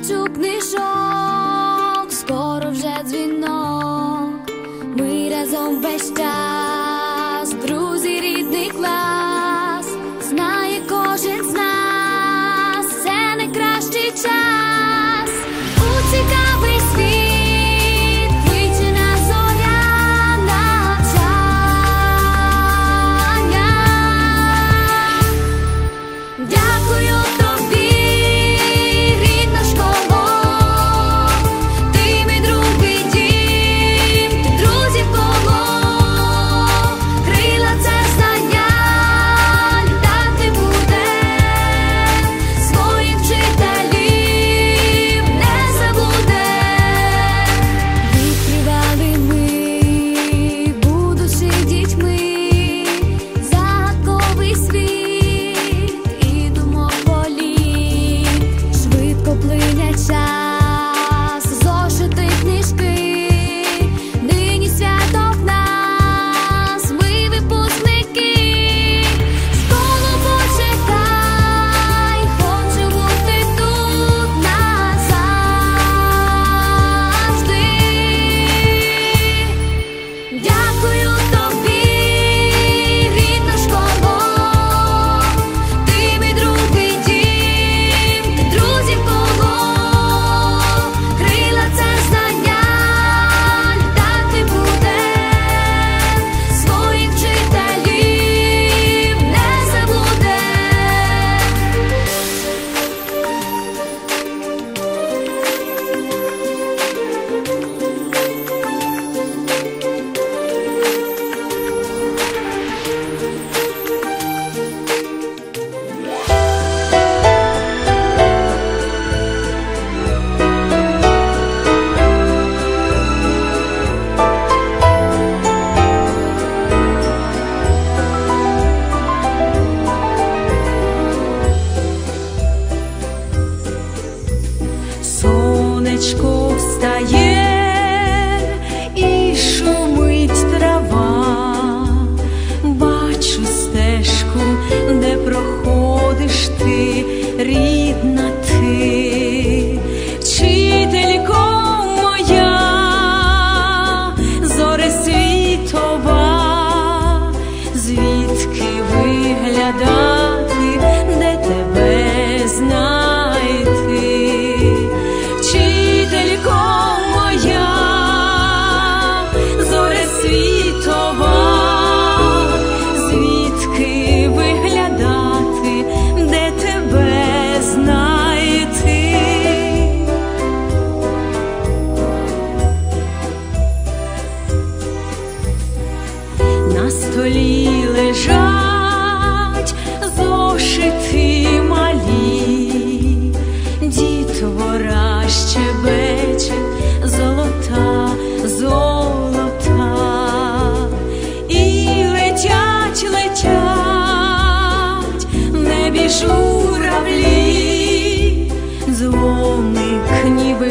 тисячу книжок, скоро вже дзвінок. Ми разом весь час,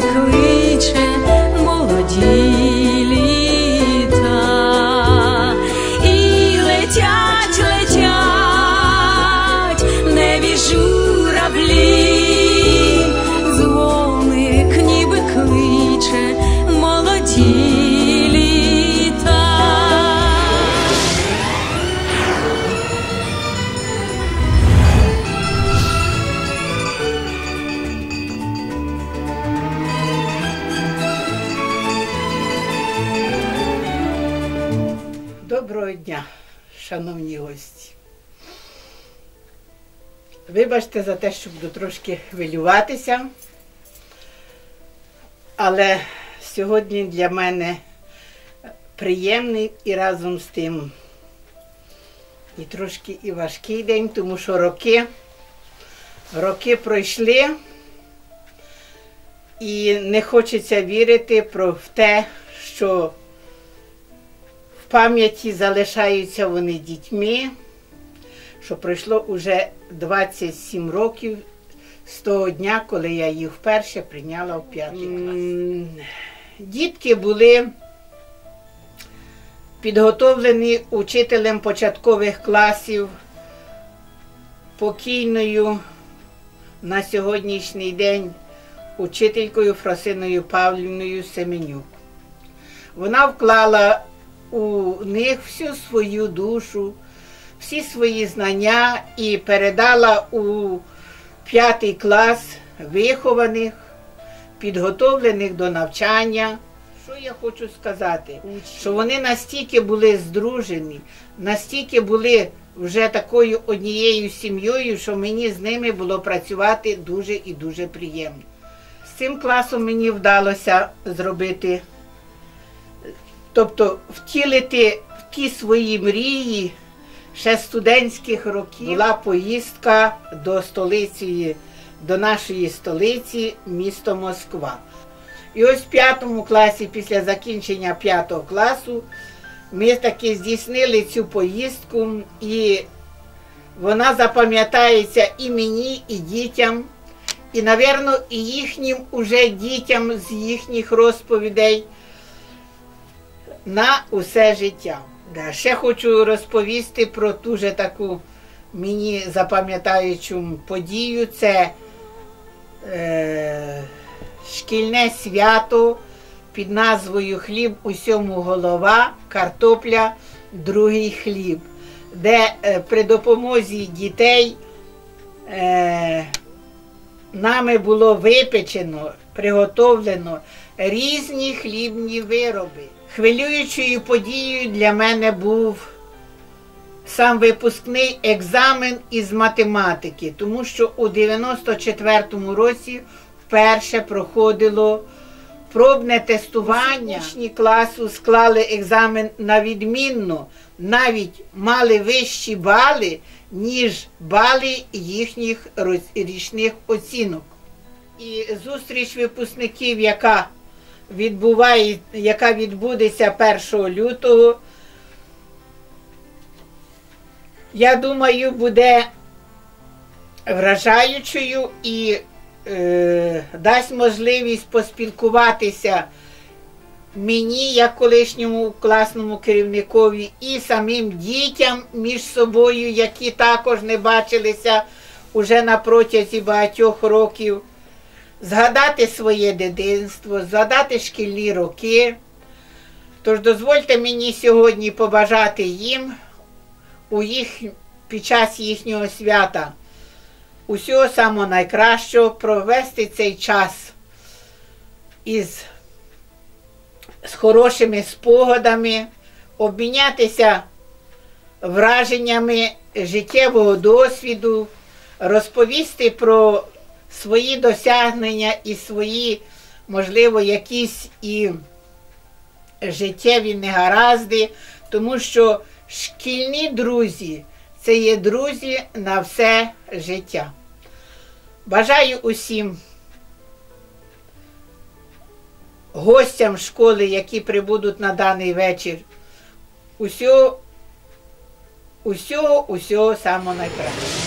could Вибачте за те, що буду трошки хвилюватися, але сьогодні для мене приємний і разом з тим і трошки і важкий день, тому що роки, роки пройшли і не хочеться вірити про в те, що в пам'яті залишаються вони дітьми, що пройшло вже 27 років з того дня, коли я їх вперше прийняла в п'ятий клас. Дітки були підготовлені учителем початкових класів покійною на сьогоднішній день учителькою Фросиною Павлівною Семенюк. Вона вклала у них всю свою душу, всі свої знання і передала у п'ятий клас вихованих, підготовлених до навчання. Що я хочу сказати? Що вони настільки були здружені, настільки були вже такою однією сім'єю, що мені з ними було працювати дуже і дуже приємно. З цим класом мені вдалося зробити, тобто втілити в ті свої мрії ще студентських років. Була поїздка до столиці, до нашої столиці, місто Москва. І ось в п'ятому класі, після закінчення п'ятого класу, ми таки здійснили цю поїздку, і вона запам'ятається і мені, і дітям, і, напевно, і їхнім уже дітям з їхніх розповідей на усе життя. Да, ще хочу розповісти про дуже таку мені запам'ятаючу подію. Це е, шкільне свято під назвою Хліб усьому голова, картопля, другий хліб, де е, при допомозі дітей е, нами було випечено, приготовлено різні хлібні вироби. Хвилюючою подією для мене був сам випускний екзамен із математики, тому що у 94-му році вперше проходило пробне тестування. Учні класу склали екзамен на відмінно, навіть мали вищі бали, ніж бали їхніх річних оцінок. І зустріч випускників, яка відбуває, яка відбудеться 1 лютого, я думаю, буде вражаючою і е, дасть можливість поспілкуватися мені, як колишньому класному керівникові, і самим дітям між собою, які також не бачилися уже на протязі багатьох років, згадати своє дитинство, згадати шкільні роки. Тож дозвольте мені сьогодні побажати їм у їх, під час їхнього свята усього самого найкращого, провести цей час із з хорошими спогадами, обмінятися враженнями життєвого досвіду, розповісти про свої досягнення і свої, можливо, якісь і життєві негаразди, тому що шкільні друзі це є друзі на все життя. Бажаю усім гостям школи, які прибудуть на даний вечір, усього, усього, усього найкращого.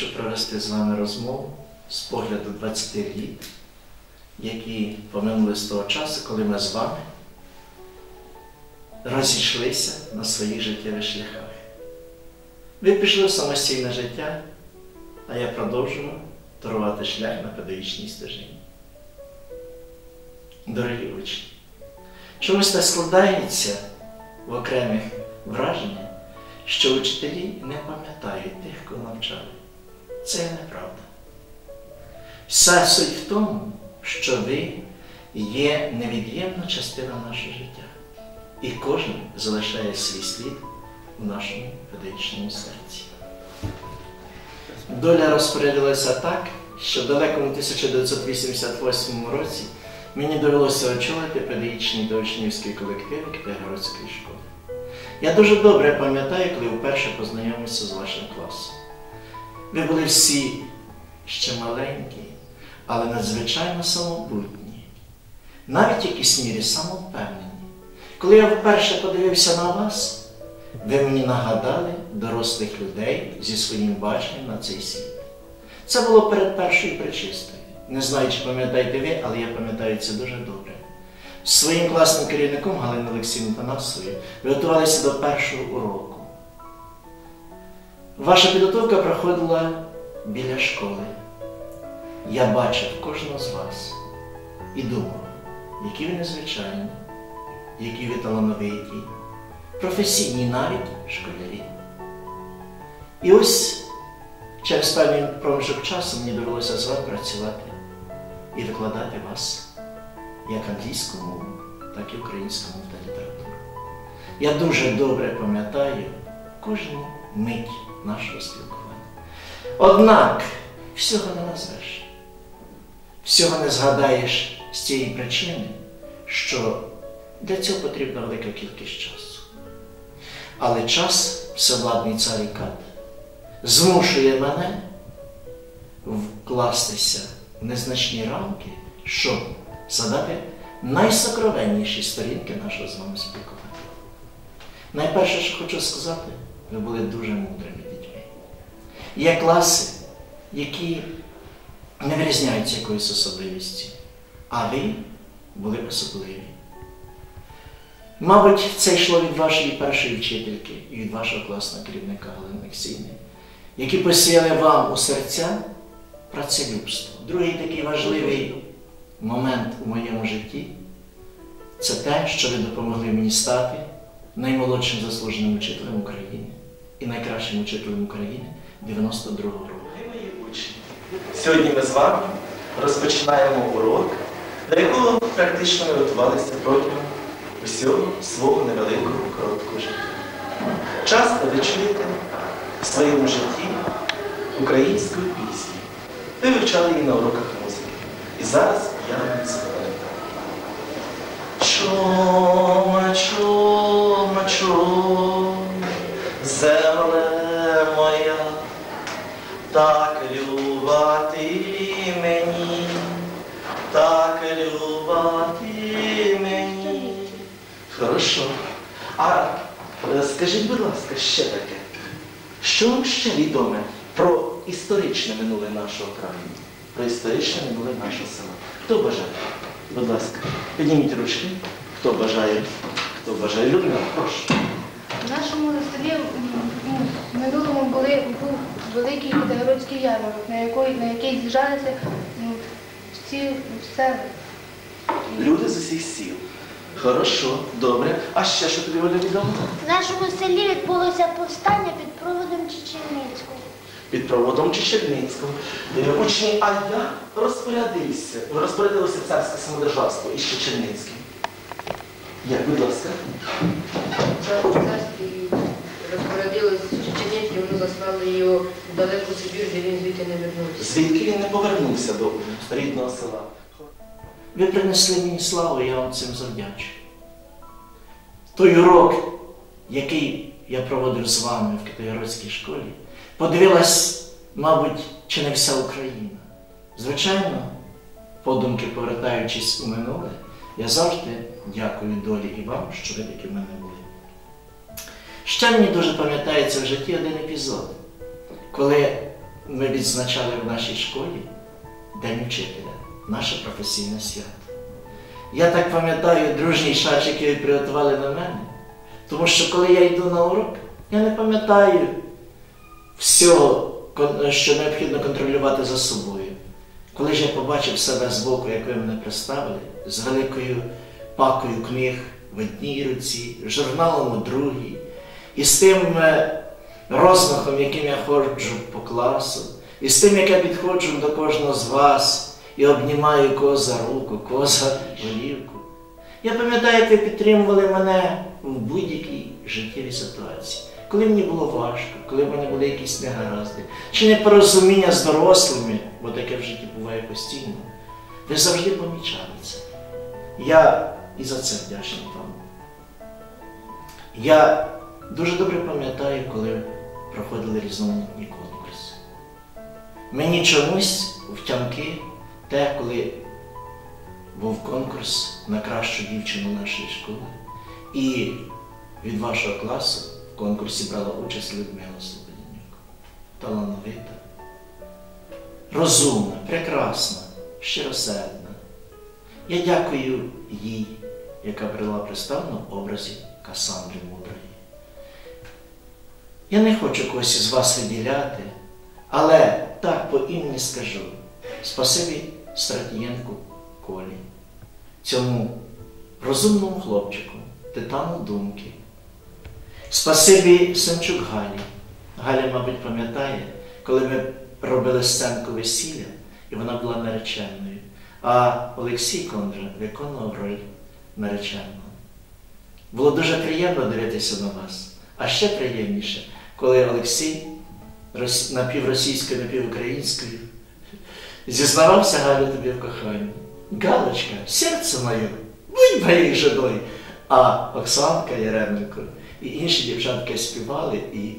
Хочу провести з вами розмову з погляду 20 літ, які поминули з того часу, коли ми з вами розійшлися на своїх життєвих шляхах. Ви пішли в самостійне життя, а я продовжую торувати шлях на педагогічній стежині. Дорогі учні, чомусь так складається в окремих враження, що учителі не пам'ятають тих, кого навчали. Це неправда. Вся суть в тому, що ви є невід'ємна частина нашого життя. І кожен залишає свій слід у нашому педагогічному серці. Доля розпорядилася так, що в далекому 1988 році мені довелося очолити педагогічний доучнівський колектив Китайгородської школи. Я дуже добре пам'ятаю, коли вперше познайомився з вашим класом. Ви були всі ще маленькі, але надзвичайно самобутні, навіть в якійсь мірі самовпевнені. Коли я вперше подивився на вас, ви мені нагадали дорослих людей зі своїм баченням на цей світ. Це було перед першою причистою. Не знаю, чи пам'ятаєте ви, але я пам'ятаю це дуже добре. Своїм класним керівником Галиною Олексієм Панасовою ви готувалися до першого уроку. Ваша підготовка проходила біля школи. Я бачив кожного з вас і думав, які ви незвичайні, які ви талановиті, професійні навіть школярі. І ось через певний проміжок часу мені довелося з вами працювати і викладати вас як англійську мову, так і українську мову та літературу. Я дуже добре пам'ятаю кожну мить нашого спілкування. Однак всього не назвеш, всього не згадаєш з цієї причини, що для цього потрібна велика кількість часу. Але час, всевладний цар і кат, змушує мене вкластися в незначні рамки, щоб задати найсокровенніші сторінки нашого з вами спілкування. Найперше, що хочу сказати, ви були дуже мудрими дітьми. Є класи, які не вирізняються якоюсь особливістю, а ви були особливі. Мабуть, це йшло від вашої першої вчительки і від вашого класного керівника Галини Олексійни, які посіяли вам у серця працелюбство. Другий такий важливий момент у моєму житті це те, що ви допомогли мені стати наймолодшим заслуженим учителем України і найкращим учителем України 92-го року. Мої учні, сьогодні ми з вами розпочинаємо урок, до якого практично ми готувалися протягом усього свого невеликого короткого життя. Часто ви чуєте в своєму житті українську пісню. Ви вивчали її на уроках музики. І зараз я вам співаю. Чома, так люба ти мені, так люба ти мені. Хорошо. А скажіть, будь ласка, ще таке. Що вам ще відоме про історичне минуле нашого краю? Про історичне минуле нашого села. Хто бажає? Будь ласка, підніміть ручки. Хто бажає? Хто бажає? Людмила, прошу. В нашому селі минулому були, був великий Китайгородський ярмарок, на який, на який з'їжджалися м, всі села. Люди з усіх сіл. Хорошо, добре. А ще що тобі Оля відомо? В нашому селі відбулося повстання під проводом Чечерницького. Під проводом Чечерницького. Е, Учні, а я розпорядився, розпорядилося царське самодержавство із Чечерницьким. Як, будь ласка. Розпорядилось вони заслали його в далеку Сибір, де він звідти не вернувся. Звідки він не повернувся до рідного села? Ви принесли мені славу, я вам цим завдячу. Той урок, який я проводив з вами в Китайгородській школі, подивилась, мабуть, чи не вся Україна. Звичайно, подумки повертаючись у минуле, я завжди дякую долі і вам, що ви такі в мене були. Ще мені дуже пам'ятається в житті один епізод, коли ми відзначали в нашій школі День вчителя, наше професійне свято. Я так пам'ятаю дружній шарж, який приготували на мене, тому що коли я йду на урок, я не пам'ятаю всього, що необхідно контролювати за собою. Коли ж я побачив себе збоку, як ви мене представили, з великою пакою книг в одній руці, журналом у другій, і з тим е, розмахом, яким я ходжу по класу, і з тим, як я підходжу до кожного з вас і обнімаю кого за руку, кого за голівку. Я пам'ятаю, ви підтримували мене в будь-якій життєвій ситуації. Коли мені було важко, коли в мене були якісь негаразди, чи непорозуміння з дорослими, бо таке в житті буває постійно, ви завжди помічали це. Я і за це вдячний вам. Я дуже добре пам'ятаю, коли проходили різноманітні конкурси. Мені чомусь втямки те, коли був конкурс на кращу дівчину нашої школи, і від вашого класу в конкурсі брала участь Людмила Слободянюк. Талановита, розумна, прекрасна, щиросердна. Я дякую їй, яка брала представлена в образі Касандри Мудрої. Я не хочу когось із вас виділяти, але так по імені скажу. Спасибі Стратієнку Колі, цьому розумному хлопчику, титану думки. Спасибі Семчук Галі. Галя, мабуть, пам'ятає, коли ми робили сценку весілля, і вона була нареченою. А Олексій Кондра виконував роль нареченого. Було дуже приємно дивитися на вас. А ще приємніше, коли Олексій напівросійською, напівукраїнською зізнавався Галю тобі в коханні. Галочка, серце моє, будь моєю жіною. А Оксанка Яременко і інші дівчатки співали і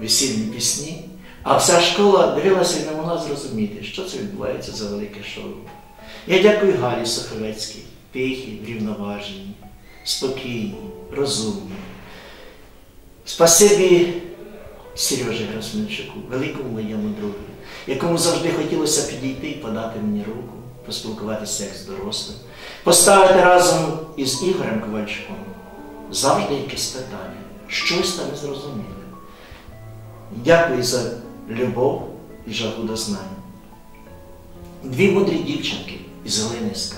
весільні пісні. А вся школа дивилася і не могла зрозуміти, що це відбувається за велике шоу. Я дякую Галі Соховецькій, тихій, врівноваженій, спокійній, розумній. Спасибі Сережі Грасмельчуку, великому моєму другу, якому завжди хотілося підійти і подати мені руку, поспілкуватися як з дорослим, поставити разом із Ігорем Ковальчуком завжди якесь питання, щось там не зрозуміле. Дякую за любов і жагу до знань. Дві мудрі дівчинки із Галиниська,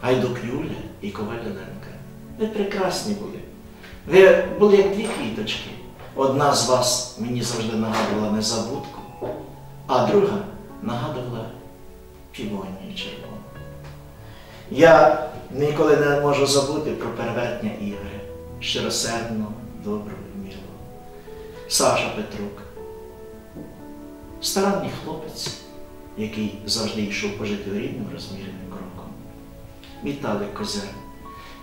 Гайдук Юля і Коваль Оленка. Ви прекрасні були. Ви були як дві квіточки. Одна з вас мені завжди нагадувала незабудку, а друга нагадувала півонію червону. Я ніколи не можу забути про перевертня Ігоря, щиросердного, доброго і милого. Саша Петрук, старанний хлопець, який завжди йшов по життю рівним розміреним кроком. Віталик Козяр.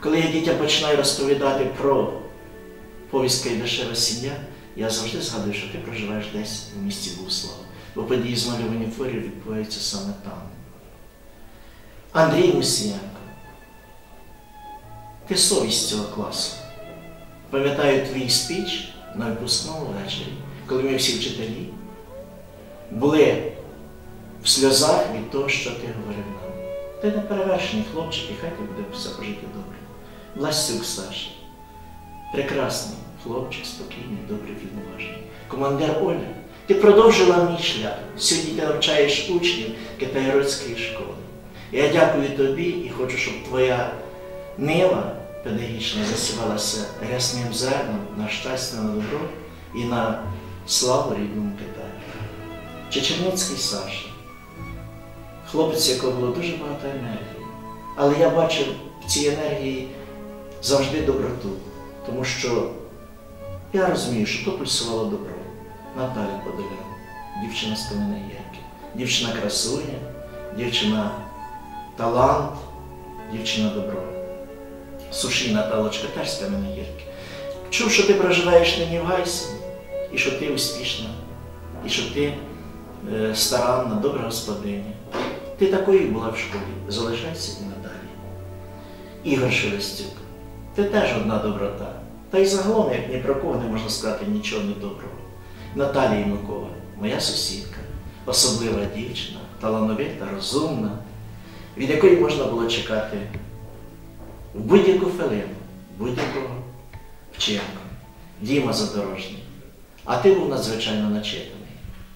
Коли я дітям починаю розповідати про повістка і дешева сім'я, я завжди згадую, що ти проживаєш десь у місті Буслава, бо події змалювані форів відбуваються саме там. Андрій Мусієнко, ти совість цього класу. Пам'ятаю твій спіч на випускному вечорі, коли ми всі вчителі були в сльозах від того, що ти говорив нам. Ти не перевершений хлопчик, і хай тобі буде все по життю добре. Власюк Саша. Прекрасний хлопчик, спокійний, добрий, відноважний. Командир Оля, ти продовжила мій шлях. Сьогодні ти навчаєш учнів Китайгородської школи. Я дякую тобі і хочу, щоб твоя нива педагогічна засівалася рясним зерном на щастя, на добро і на славу рідному Китаю. Чечерницький Саша, хлопець, якого було дуже багато енергії. Але я бачив в цій енергії завжди доброту, тому що я розумію, що то пульсувало добро. Наталя Подолян, дівчина з Каменогірки, дівчина красуня, дівчина талант, дівчина добро. Суші Наталочка теж з Каменогірки. Чув, що ти проживаєш нині в Гайсині, і що ти успішна, і що ти е, старанна, добра господиня. Ти такою була в школі, залишайся і надалі. Ігор Шелестюк, ти теж одна доброта. Та й загалом, як ні про кого не можна сказати нічого недоброго. Наталія Єнукова, моя сусідка, особлива дівчина, талановита, розумна, від якої можна було чекати в будь-яку хвилину, будь-якого вчинку. Діма Задорожний. А ти був надзвичайно начитаний.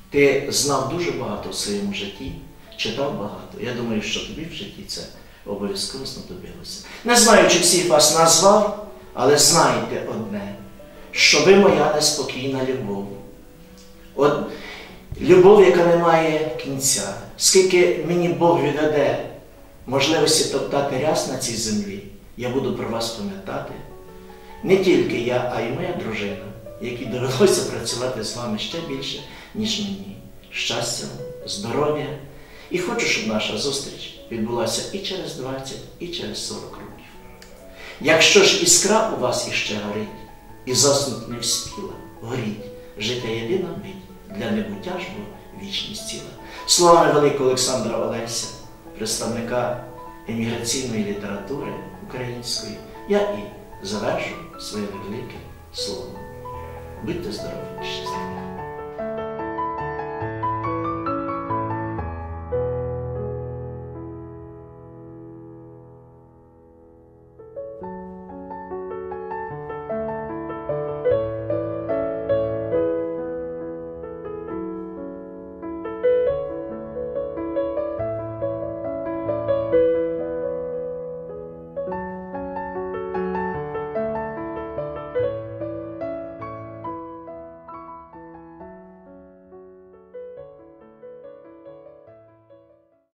Ти знав дуже багато в своєму житті, читав багато. Я думаю, що тобі в житті це обов'язково знадобилося. Не знаю, чи всіх вас назвав, але знайте одне, що ви моя неспокійна любов. От любов, яка не має кінця. Скільки мені Бог віддаде можливості топтати ряс на цій землі, я буду про вас пам'ятати. Не тільки я, а й моя дружина, якій довелося працювати з вами ще більше, ніж мені. Щастя, здоров'я. І хочу, щоб наша зустріч відбулася і через 20, і через 40 років. Якщо ж іскра у вас іще горить, і заснуть не вспіла, горіть, життя єдина мить, для бо вічність ціла. Словами великого Олександра Олеся, представника еміграційної літератури української, я і завершу своє невелике слово. Будьте здорові щасливі!